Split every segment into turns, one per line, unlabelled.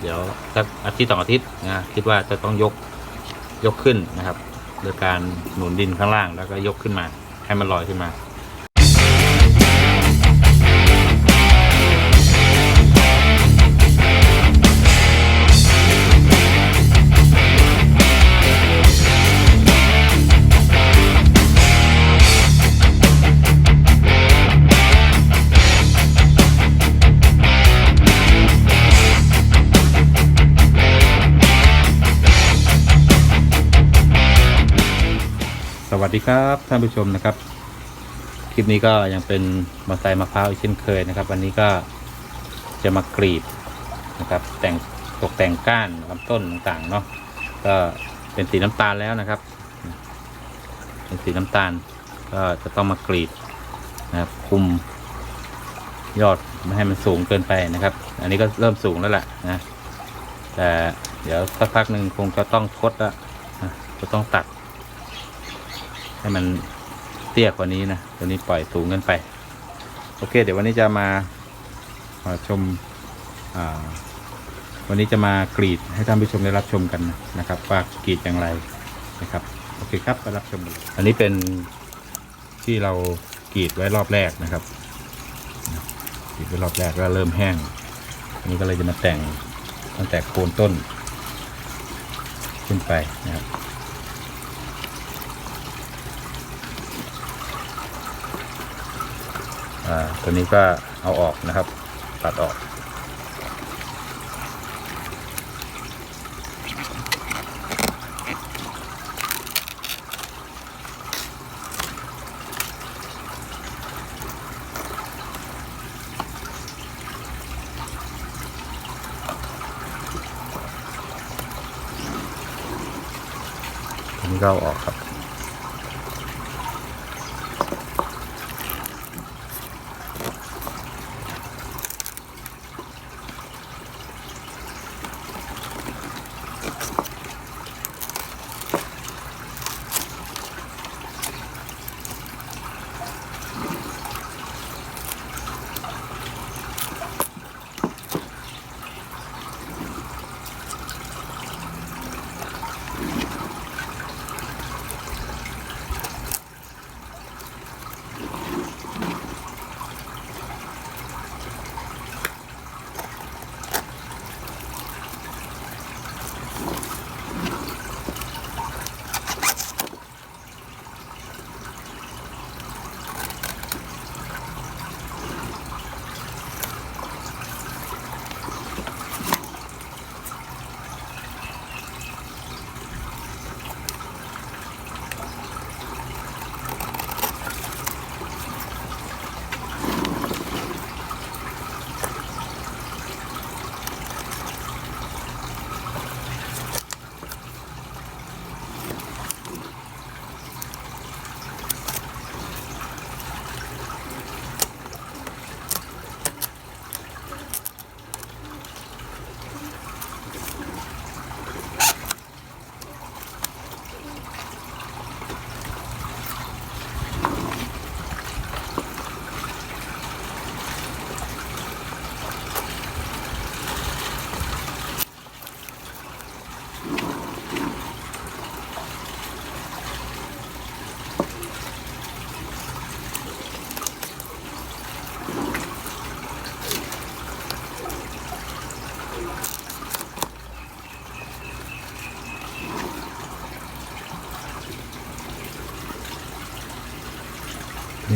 เดี๋ยวสักอาทิตย์สองอาทิตย์นะคิดว่าจะต้องยกยกขึ้นนะครับ โดยการหนุนดินข้างล่างแล้วก็ยกขึ้นมา ให้มันลอยขึ้นมา วัสดีครับท่านผู้ชมนะครับ คลิปนี้ก็ยังเป็นมาไซมะพร้าวอีกเช่นเคยนะครับ วันนี้ก็จะมากรีดนะครับ แต่งตกแต่งก้านลำต้นต่างๆเนาะก็เป็นสีน้ำตาลแล้วนะครับ เป็นสีน้ำตาล ก็จะต้องมากรีดนะครับ คุมยอดไม่ให้มันสูงเกินไปนะครับ อันนี้ก็เริ่มสูงแล้วแหละนะแต่เดี๋ยวสักพักหนึ่งคงจะต้องทดละจะต้องตัด ให้มันเตี้ยกว่านี้นะตัวนี้ปล่อยสูงเกินไป โอเค เดี๋ยววันนี้จะมามาชมอ่าวันนี้จะมากรีดให้ท่านผู้ชมได้รับชมกันนะครับ ว่ากรีดอย่างไรนะครับโอเคครับไปรับชมกันเลยอันนี้เป็นที่เรากรีดไว้รอบแรกนะครับกรีดไว้รอบแรกก็เริ่มแห้งอันนี้ก็เลยจะมาแต่งตั้งแต่โคนต้นขึ้นไปนะครับ อ่าตัวนี้ก็เอาออกนะครับ ตัดออก ตัวนี้ก็เอาออกครับ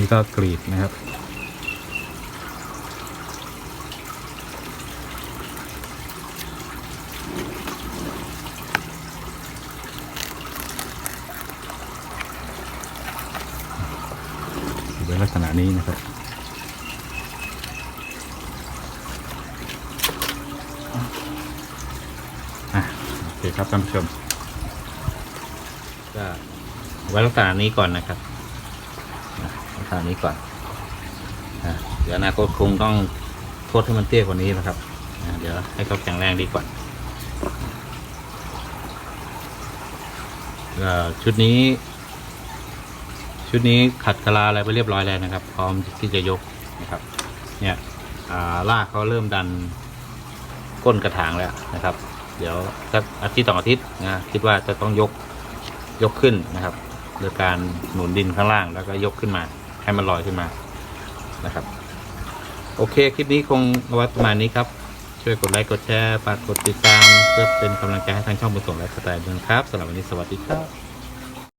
นี่ก็กรีดนะครับเป็นลักษณะนี้นะครับอะโอเคครับท่านผู้ชมก็ไว้ลักษณะนี้ก่อนนะครับ ลักษณะนี้ก่อนอะเดี๋ยวอนาคตคงต้องโทษให้มันเตี้ยกว่านี้นะครับอะเดี๋ยวให้เขาแข็งแรงดีกว่าชุดนี้ ชุดนี้ขัดกะลาอะไรไปเรียบร้อยแล้วนะครับ พร้อมที่จะยกนะครับ เนี่ยอ่ารากเขาเริ่มดันก้นกระถางแล้วนะครับ เดี๋ยวสักอาทิตย์สองอาทิตย์นะคิดว่าจะต้องยกยกขึ้นนะครับโดยการหนุนดินข้างล่างแล้วก็ยกขึ้นมา ให้มันลอยขึ้นมานะครับ โอเค คลิปนี้คงเอาไว้ประมาณนี้ครับ ช่วยกดไลค์กดแชร์ฝากกดติดตาม เพื่อเป็นกำลังใจให้ทางช่องบุญส่งและสไตล์ด้วยนครับสำหรับวันนี้สวัสดีครับ